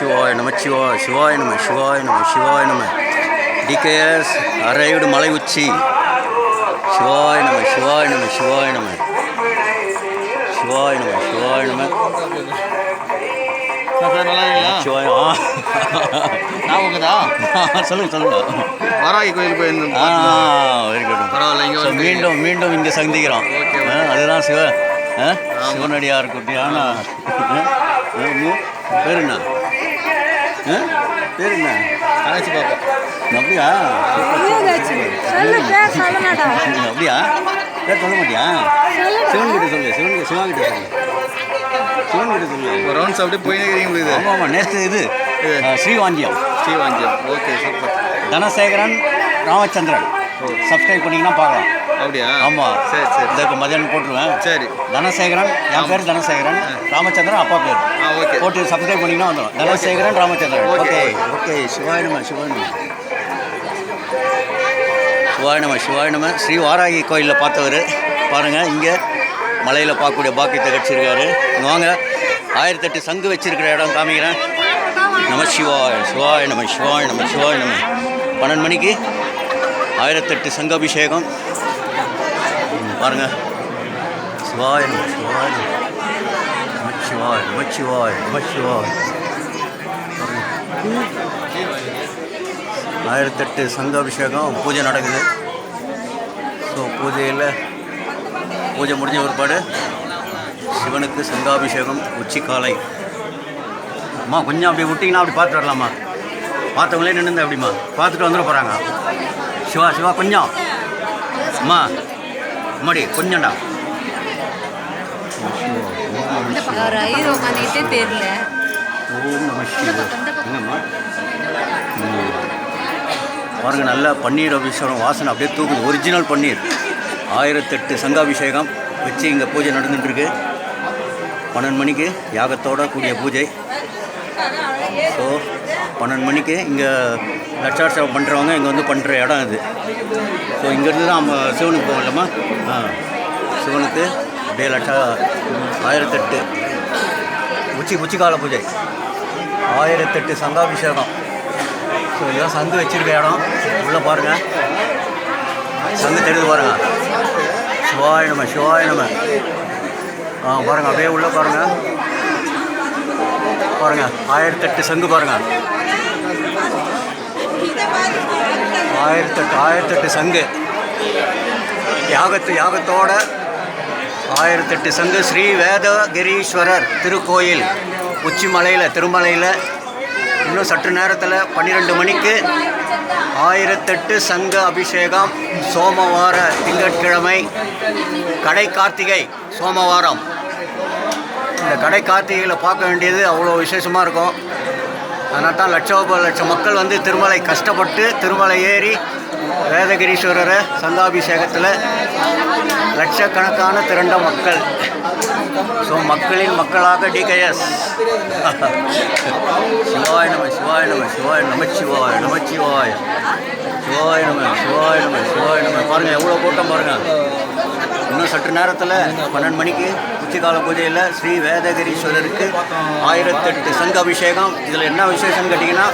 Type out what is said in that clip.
நமச்சிவாய நமச்சிவாய சிவாய நம சிவாய நம சிவாய நம. டிகேஎஸ் அரையுடு மலை உச்சி சிவாய நம சிவாய நம சிவாய நம. சிவாய நம சிவாய நம. சிவாய சொல்லுங்க சொல்லுங்க. வாராகி கோயில் போயிருந்தோம் ஆ குட். பரவாயில்ல இங்கே மீண்டும் மீண்டும் இங்கே சந்திக்கிறோம். அதுதான் சிவ. சிவனடியார் குட்டியான பேர் என்ன? ஆ? பேர் என்ன கணேசி பாப்பா அப்படியா? அப்படியா? பேர் சொல்ல மாட்டியா? சிவன் கிட்ட சொல்லு சிவன் சிவா கிட்ட சொல்லு. சிவன் கிட்ட சொல்லு. ஒரு ரவுண்ட்ஸ் அப்படியே போயினே இருக்கீங்க இது. ஆமாம் ஆமாம் நேற்று இது Srivanchiyam Srivanchiyam okay super Dhanasekaran Ramachandran. Subscribe பண்ணிங்கன்னா பார்க்கலாம். அப்படியா? ஆமாம் சரி சரி. இதற்கு மதியானம் போட்டுருவேன் சரி. தனசேகரன் என் பேர் தனசேகரன் ராமச்சந்திரன் அப்பா பேர். ஆ ஓகே. போட்டு சப்ஸ்கிரைப் பண்ணிங்கன்னா வந்துடும் தனசேகரன் ராமச்சந்திரன். ஓகே. ஓகே. சிவாய நம சிவாய நம. சிவாய நம சிவாய நம. ஸ்ரீ வாராகி கோயிலில் பார்த்தவர். பாருங்கள் இங்கே மலையில் பார்க்கக்கூடிய பாக்கியத்தை கட்சிருக்காரு வாங்க. ஆயிரத்தெட்டு சங்கு வச்சிருக்கிற இடம் காமிக்கிறேன். நம சிவாய சிவாய நம சிவாய நம சிவாய நம. பன்னெண்டு மணிக்கு ஆயிரத்தெட்டு சங்க அபிஷேகம். ம், பாருங்க. சிவாய் நம சிவாய நமச்சிவாய் நமச்சிவாய் நமச்சிவாய். ஆயிரத்தெட்டு சங்க அபிஷேகம் பூஜை நடக்குது. ஸோ பூஜையில் பூஜை முடிஞ்ச பிற்பாடு சிவனுக்கு சங்காபிஷேகம் உச்சிக்காலை அம்மா கொஞ்சம் அப்படி விட்டிங்கன்னா அப்படி பார்த்துட்டு வரலாமா? பார்த்தவங்களே நின்று அப்படிம்மா பார்த்துட்டு வந்துட போகிறாங்க சிவா சிவா கொஞ்சம். அம்மா அம்மாடி கொஞ்சம்டா. அவர் ஐயர் உட்காந்துக்கிட்டே தெரியல. ஓம் நம. பாருங்க நல்லா பன்னீர் அபிஷேகம் வாசனை அப்படியே தூக்குது. ஒரிஜினல் பன்னீர். ஆயிரத்தெட்டு சங்காபிஷேகம் வச்சு இங்கே பூஜை நடந்துட்டுருக்கு பன்னெண்டு மணிக்கு யாகத்தோட கூடிய பூஜை. ஸோ பன்னெண்டு மணிக்கு இங்கே லட்சாட்சேபம் பண்ணுறவங்க இங்கே வந்து பண்ணுற இடம் இது. ஸோ இங்கேருந்து தான் நம்ம சிவனுக்கு போக இல்லைம்மா? சிவனுக்கு அப்படியே லட்சா ஆயிரத்தெட்டு. உச்சி உச்சிக்கால பூஜை. ஆயிரத்தெட்டு சங்காபிஷேகம். ஸோ இதெல்லாம் சங்கு வச்சிருக்க இடம். உள்ளே பாருங்கள் சங்கு தெரிஞ்சு பாருங்கள் சிவாய நம சிவாய ஆ பாருங்கள் அப்படியே உள்ளே பாருங்கள் பாருங்க. ஆயிரத்தெட்டு சங்கு பாருங்க. ஆயிரத்தெட்டு ஆயிரத்தெட்டு சங்கு. யாகத்து யாகத்தோட ஆயிரத்தெட்டு சங்கு ஸ்ரீ வேதகிரீஸ்வரர் திருக்கோயில். உச்சிமலையில் திருமலையில் இன்னும் சற்று நேரத்தில் பன்னிரெண்டு மணிக்கு ஆயிரத்தெட்டு சங்க அபிஷேகம் சோமவார திங்கட்கிழமை கடை கார்த்திகை சோமவாரம். இந்த கடை கார்த்திகையில் பார்க்க வேண்டியது அவ்வளோ விசேஷமாக இருக்கும். அதனால தான் லட்சோப லட்சம் மக்கள் வந்து திருமலை கஷ்டப்பட்டு திருமலை ஏறி வேதகிரீஸ்வரரை சங்காபிஷேகத்தில் லட்சக்கணக்கான திரண்ட மக்கள். ஸோ மக்களின் மக்களாக டிகேஎஸ் சிவாய நம சிவாய நம சிவாய நமச்சிவாய நமச்சிவாய சிவாய. நம சிவாய நம சிவாய நம. பாருங்கள் எவ்வளோ கூட்டம் பாருங்கள் இன்னும் சற்று நேரத்தில் பன்னெண்டு மணிக்கு உச்சிகால பூஜையில் ஸ்ரீ வேதகிரீஸ்வரருக்கு ஆயிரத்தெட்டு சங்க அபிஷேகம். இதில் என்ன விசேஷம்னு கேட்டிங்கன்னா